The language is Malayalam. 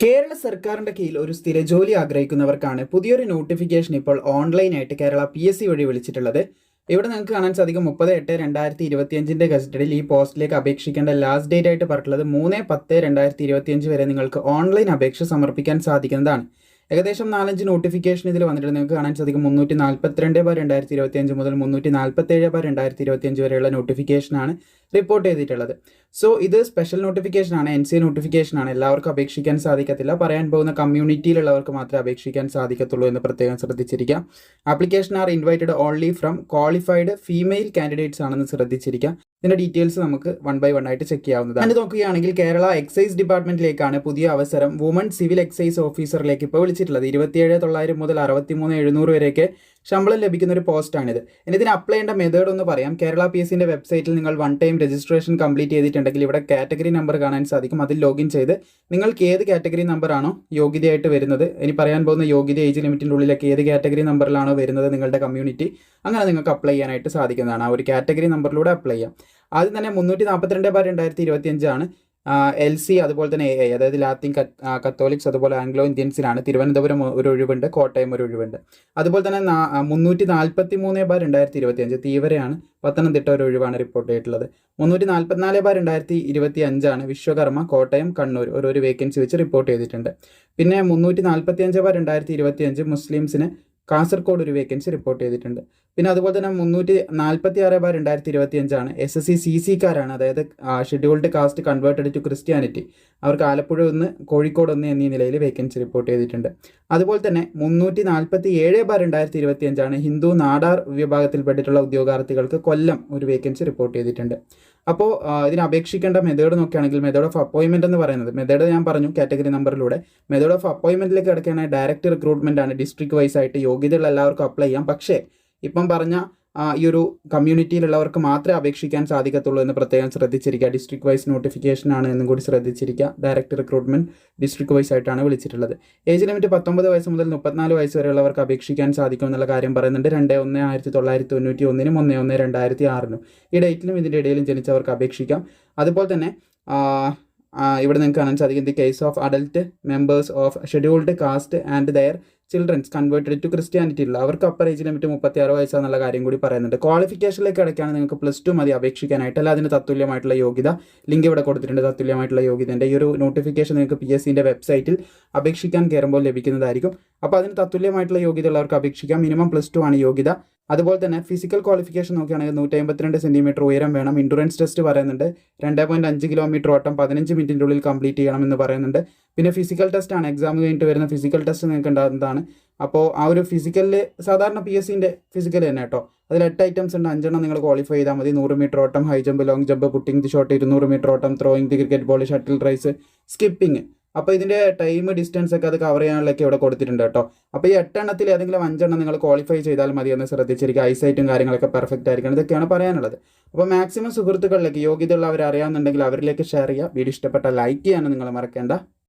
കേരള സർക്കാരിന്റെ കീഴിൽ ഒരു സ്ഥിര ജോലി ആഗ്രഹിക്കുന്നവർക്കാണ് പുതിയൊരു നോട്ടിഫിക്കേഷൻ ഇപ്പോൾ ഓൺലൈനായിട്ട് കേരള പി എസ് സി വഴി വിളിച്ചിട്ടുള്ളത്. ഇവിടെ നിങ്ങൾക്ക് കാണാൻ സാധിക്കും മുപ്പത് എട്ട് രണ്ടായിരത്തി ഇരുപത്തിയഞ്ചിന്റെ കസ്റ്റഡിയിൽ ഈ പോസ്റ്റിലേക്ക് അപേക്ഷിക്കേണ്ട ലാസ്റ്റ് ഡേറ്റ് ആയിട്ട് പറഞ്ഞിട്ടുള്ളത് മൂന്ന് പത്ത് രണ്ടായിരത്തി ഇരുപത്തിയഞ്ച് വരെ നിങ്ങൾക്ക് ഓൺലൈൻ അപേക്ഷ സമർപ്പിക്കാൻ സാധിക്കുന്നതാണ്. ഏകദേശം നാലഞ്ച് നോട്ടിഫിക്കേഷൻ ഇതിൽ വന്നിട്ട് നിങ്ങൾക്ക് കാണാൻ സാധിക്കും മുന്നൂറ്റി നാൽപ്പത്തിരണ്ട് ബാർ രണ്ടായിരത്തി ഇരുപത്തി അഞ്ച് മുതൽ മുന്നൂറ്റി നാൽപ്പത്തേഴ് ബാർ രണ്ടായിരത്തി ഇരുപത്തി അഞ്ച് വരെയുള്ള നോട്ടിഫിക്കേഷനാണ് റിപ്പോർട്ട് ചെയ്തിട്ടുള്ളത്. സോ ഇത് സ്പെഷ്യൽ നോട്ടിഫിക്കേഷൻ ആണ് എൻ സി എ നോട്ടിഫിക്കേഷൻ ആണ്. എല്ലാവർക്കും അപേക്ഷിക്കാൻ സാധിക്കത്തില്ല. പറയാൻ പോകുന്ന കമ്മ്യൂണിറ്റിയിലുള്ളവർക്ക് മാത്രമേ അപേക്ഷിക്കാൻ സാധിക്കത്തുള്ളൂ എന്ന് പ്രത്യേകം ശ്രദ്ധിച്ചിരിക്കാം application are invited only from qualified female candidates ആണെന്ന് ശ്രദ്ധിച്ചിരിക്കാം ഇതിന്റെ ഡീറ്റെയിൽസ് നമുക്ക് വൺ ബൈ വൺ ആയിട്ട് ചെക്ക് ചെയ്യാവുന്നതാണ്. അത് നോക്കുകയാണെങ്കിൽ കേരള എക്സൈസ് ഡിപ്പാർട്ട്മെന്റിലേക്കാണ് പുതിയ അവസരം. വുമൺ സിവിൽ എക്സൈസ് ഓഫീസറിലേക്ക് ഇപ്പോൾ വിളിച്ചിട്ടുള്ളത്. ഇരുപത്തിയേഴ് തൊള്ളായിരം മുതൽ അറുപത്തിമൂന്ന് എഴുന്നൂറ് വരെയൊക്കെ ശമ്പളം ലഭിക്കുന്ന ഒരു പോസ്റ്റാണിത്. ഇനി ഇതിന് അപ്ലൈ ചെയ്യേണ്ട മെത്തേഡ് ഒന്ന് പറയാം. കേരള പി എസിന്റെ വെബ്സൈറ്റിൽ നിങ്ങൾ വൺ ടൈം രജിസ്ട്രേഷൻ കംപ്ലീറ്റ് ചെയ്തിട്ടുണ്ടെങ്കിൽ ഇവിടെ കാറ്റഗറി നമ്പർ കാണാൻ സാധിക്കും. അതിൽ ലോഗിൻ ചെയ്ത് നിങ്ങൾക്ക് ഏത് കാറ്റഗറി നമ്പറാണോ യോഗ്യതയായിട്ട് വരുന്നത് ഇനി പറയാൻ പോകുന്ന യോഗ്യത ഏജ് ലിമിറ്റിന്റെ ഉള്ളിലൊക്കെ ഏത് കാറ്റഗറി നമ്പറിലാണോ വരുന്നത് നിങ്ങളുടെ കമ്മ്യൂണിറ്റി അങ്ങനെ നിങ്ങൾക്ക് അപ്ലൈ ചെയ്യാനായിട്ട് സാധിക്കുന്നതാണ്. ആ ഒരു കാറ്റഗറി നമ്പറിലൂടെ അപ്ലൈ ചെയ്യാം. ആദ്യം തന്നെ മുന്നൂറ്റി നാൽപ്പത്തിരണ്ട് ബാർ രണ്ടായിരത്തി ഇരുപത്തി അഞ്ചാണ് എൽ സി അതുപോലെ തന്നെ എ ഐ അതായത് ലാത്തിൻ കത്തോലിക്സ് അതുപോലെ ആംഗ്ലോ ഇന്ത്യൻസിനാണ് തിരുവനന്തപുരം ഒരു ഒഴിവുണ്ട് കോട്ടയം ഒരു ഒഴിവുണ്ട്. അതുപോലെ തന്നെ മുന്നൂറ്റി നാൽപ്പത്തി മൂന്ന് ബാർ രണ്ടായിരത്തി ഇരുപത്തി അഞ്ച് തീവരയാണ് പത്തനംതിട്ട ഒരു ഒഴിവാണ് റിപ്പോർട്ട് ചെയ്തിട്ടുള്ളത്. മുന്നൂറ്റി നാൽപ്പത്തിനാല് ബാർ രണ്ടായിരത്തി ഇരുപത്തി അഞ്ചാണ് വിശ്വകർമ്മ കോട്ടയം കണ്ണൂർ ഒരു ഒരു വേക്കൻസി വെച്ച് റിപ്പോർട്ട് ചെയ്തിട്ടുണ്ട്. പിന്നെ മുന്നൂറ്റി നാൽപ്പത്തി അഞ്ച് ബാർ രണ്ടായിരത്തി ഇരുപത്തി അഞ്ച് മുസ്ലിംസിന് കാസർഗോഡ് ഒരു വേക്കൻസി റിപ്പോർട്ട് ചെയ്തിട്ടുണ്ട്. പിന്നെ അതുപോലെ തന്നെ മുന്നൂറ്റി നാൽപ്പത്തി ആറ് ബാർ രണ്ടായിരത്തി ഇരുപത്തി അഞ്ചാണ് എസ് എസ് സി സി സിക്കാരാണ് അതായത് scheduled caste converted to Christianity അവർക്ക് ആലപ്പുഴ ഒന്ന് കോഴിക്കോട് ഒന്ന് എന്നീ നിലയിൽ വേക്കൻസി റിപ്പോർട്ട് ചെയ്തിട്ടുണ്ട്. അതുപോലെ തന്നെ മുന്നൂറ്റി നാൽപ്പത്തി ഏഴ് ബാർ രണ്ടായിരത്തി ഇരുപത്തി അഞ്ചാണ് ഹിന്ദു നാടാർ വിഭാഗത്തിൽപ്പെട്ടിട്ടുള്ള ഉദ്യോഗാർത്ഥികൾക്ക് കൊല്ലം ഒരു വേക്കൻസി റിപ്പോർട്ട് ചെയ്തിട്ടുണ്ട്. അപ്പോൾ ഇതിന് അപേക്ഷിക്കേണ്ട മെത്തേഡ് നോക്കുകയാണെങ്കിൽ മെത്തേഡ് ഓഫ് അപ്പോയിൻമെന്റ് എന്ന് പറയുന്നത് മെത്തേഡ് ഞാൻ പറഞ്ഞു കാറ്റഗറി നമ്പറിലൂടെ മെത്തേഡ് ഓഫ് അപ്പോയിൻമെന്റിലേക്ക് കിടക്കുകയാണെങ്കിൽ ഡയറക്റ്റ് റിക്രൂട്ട്മെന്റ് ആണ് ഡിസ്ട്രിക്ട് വൈസ് ആയിട്ട് യോഗ്യതയുള്ള എല്ലാവർക്കും അപ്ലൈ ചെയ്യാം. പക്ഷേ ഇപ്പം പറഞ്ഞ ഈ ഒരു കമ്മ്യൂണിറ്റിയിലുള്ളവർക്ക് മാത്രമേ അപേക്ഷിക്കാൻ സാധിക്കത്തുള്ളൂ എന്ന് പ്രത്യേകം ശ്രദ്ധിച്ചിരിക്കുക. ഡിസ്ട്രിക്ട് വൈസ് നോട്ടിഫിക്കേഷൻ ആണ് എന്നും കൂടി ശ്രദ്ധിച്ചിരിക്കുക. ഡയറക്ട് റിക്രൂട്ട്മെന്റ് ഡിസ്ട്രിക്ട് വൈസ് ആയിട്ടാണ് വിളിച്ചിട്ടുള്ളത്. ഏജ് ലിമിറ്റ് പത്തൊമ്പത് വയസ്സ് മുതൽ മുപ്പത്തിനാല് വയസ്സ് വരെയുള്ളവർക്ക് അപേക്ഷിക്കാൻ സാധിക്കും എന്നുള്ള കാര്യം പറയുന്നുണ്ട്. രണ്ട് ഒന്ന് ആയിരത്തി തൊള്ളായിരത്തി തൊണ്ണൂറ്റി ഒന്നിനും ഒന്ന് ഒന്ന് രണ്ടായിരത്തി ആറിനും. ഈ ഡേറ്റിലും ഇതിന്റെ ഇടയിലും ജനിച്ചവർക്ക് അപേക്ഷിക്കാം. അതുപോലെ തന്നെ ഇവിടെ നിങ്ങൾക്ക് കാണാൻ സാധിക്കും the case of adult members of scheduled caste and their childrens converted to Christianity ഉള്ള അവർക്ക് അപ്പർ ഏജ് ലിമിറ്റ് മുപ്പത്തി ആറ് വയസ്സാന്നുള്ള കാര്യം കൂടി പറയുന്നുണ്ട്. ക്വാളിഫിക്കേഷനിലേക്ക് അടയ്ക്കാണ് നിങ്ങൾക്ക് പ്ലസ് ടു മതി അപേക്ഷിക്കാനായിട്ട്. അല്ല അതിന് തത്തുല്യമായിട്ടുള്ള യോഗ്യത. ലിങ്ക് ഇവിടെ കൊടുത്തിട്ടുണ്ട്. തത്തുല്യമായിട്ടുള്ള യോഗ്യതന്റെ ഈ ഒരു നോട്ടിഫിക്കേഷൻ നിങ്ങൾക്ക് പി എസ് സിന്റെ വെബ്സൈറ്റിൽ അപേക്ഷിക്കാൻ കയറുമ്പോൾ ലഭിക്കുന്നതായിരിക്കും. അപ്പോൾ അതിന് തത്തുല്യമായിട്ടുള്ള യോഗ്യത ഉള്ളവർക്ക് അപേക്ഷിക്കാം. മിനിമം പ്ലസ് ടു ആണ് യോഗ്യത. അതുപോലെ തന്നെ ഫിസിക്കൽ ക്വാളിഫിക്കേഷൻ നോക്കുകയാണെങ്കിൽ നൂറ്റി അമ്പത്തിരണ്ട് സെന്റിമീറ്റർ ഉയരം വേണം. ഇൻഡുറൻസ് ടെസ്റ്റ് പറയുന്നുണ്ട്. രണ്ട് പോയിന്റ് അഞ്ച് കിലോമീറ്റർ ഓട്ടം പതിനഞ്ച് മിനിറ്റിന്റെ ഉള്ളിൽ കംപ്ലീറ്റ് ചെയ്യണം എന്ന് പറയുന്നുണ്ട്. പിന്നെ ഫിസിക്കൽ ടെസ്റ്റ് ആണ്. എക്സാം കഴിഞ്ഞിട്ട് വരുന്ന ഫിസിക്കൽ ടെസ്റ്റ് നിങ്ങൾക്ക് ഉണ്ടാകുന്നതാണ്. അപ്പോൾ ആ ഒരു ഫിസിക്കലിൽ സാധാരണ പി എസ് സിന്റെ ഫിസിക്കൽ തന്നെ കേട്ടോ. അതിൽ എട്ട് ഐറ്റംസ് ഉണ്ട്. അഞ്ചെണ്ണം നിങ്ങൾ ക്വാളിഫൈ ചെയ്താൽ മതി. നൂറ് മീറ്റർ ഓട്ടം high jump long jump putting the shot ഇരുന്നൂറ് മീറ്റർ ഓട്ടം throwing the cricket ball shuttle race skipping അപ്പോൾ ഇതിന്റെ ടൈം ഡിസ്റ്റൻസ് ഒക്കെ അത് കവർ ചെയ്യാനുള്ളതൊക്കെ ഇവിടെ കൊടുത്തിട്ടുണ്ട് കേട്ടോ. അപ്പോൾ ഈ എട്ടെണ്ണത്തിൽ ഏതെങ്കിലും അഞ്ചെണ്ണം നിങ്ങൾ ക്വാളിഫൈ ചെയ്താൽ മതി എന്ന് ശ്രദ്ധിച്ചിരിക്കുക. ഐസൈറ്റും കാര്യങ്ങളൊക്കെ പെർഫെക്റ്റ് ആയിരിക്കണം. ഇതൊക്കെയാണ് പറയാനുള്ളത്. അപ്പോൾ മാക്സിമം സുഹൃത്തുക്കളിലേക്ക് യോഗ്യതയുള്ളവർ അറിയാമെന്നുണ്ടെങ്കിൽ അവരിലേക്ക് ഷെയർ ചെയ്യുക. വീഡിയോ ഇഷ്ടപ്പെട്ട ലൈക്ക് ചെയ്യാനും നിങ്ങൾ മറക്കേണ്ട.